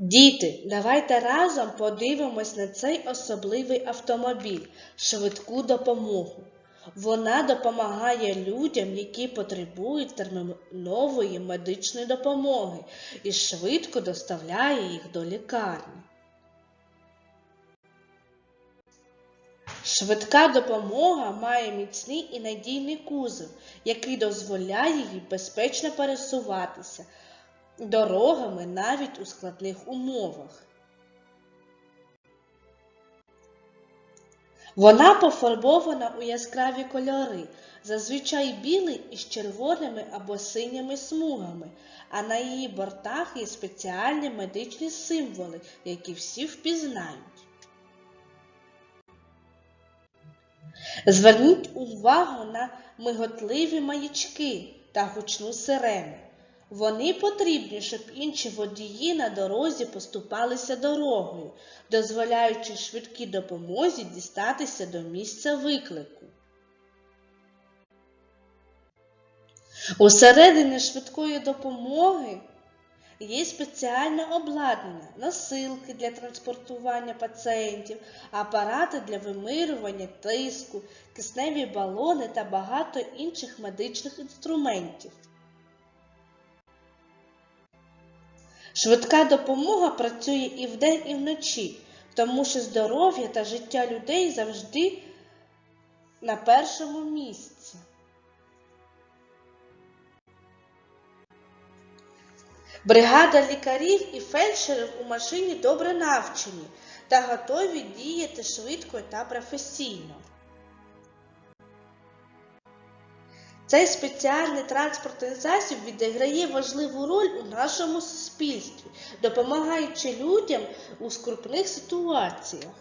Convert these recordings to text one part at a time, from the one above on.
Діти, давайте разом подивимось на цей особливий автомобіль швидку допомогу. Вона допомагає людям, які потребують термінової медичної допомоги і швидко доставляє їх до лікарні. Швидка допомога має міцний і надійний кузов, який дозволяє їй безпечно пересуватися дорогами навіть у складних умовах. Вона пофарбована у яскраві кольори, зазвичай білий із червоними або синіми смугами, а на її бортах є спеціальні медичні символи, які всі впізнають. Зверніть увагу на миготливі маячки та гучну сирену. Вони потрібні, щоб інші водії на дорозі поступалися дорогою, дозволяючи швидкій допомозі дістатися до місця виклику. Усередині швидкої допомоги є спеціальне обладнання, носилки для транспортування пацієнтів, апарати для вимирювання тиску, кисневі балони та багато інших медичних інструментів. Швидка допомога працює і вдень, і вночі, тому що здоров'я та життя людей завжди на першому місці. Бригада лікарів і фельдшерів у машині добре навчені та готові діяти швидко та професійно. Цей спеціальний транспортний засіб відіграє важливу роль у нашому суспільстві, допомагаючи людям у скрупних ситуаціях.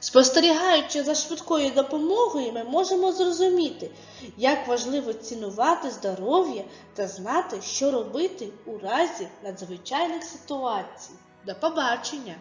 Спостерігаючи за швидкою допомогою, ми можемо зрозуміти, як важливо цінувати здоров'я та знати, що робити у разі надзвичайних ситуацій. До побачення!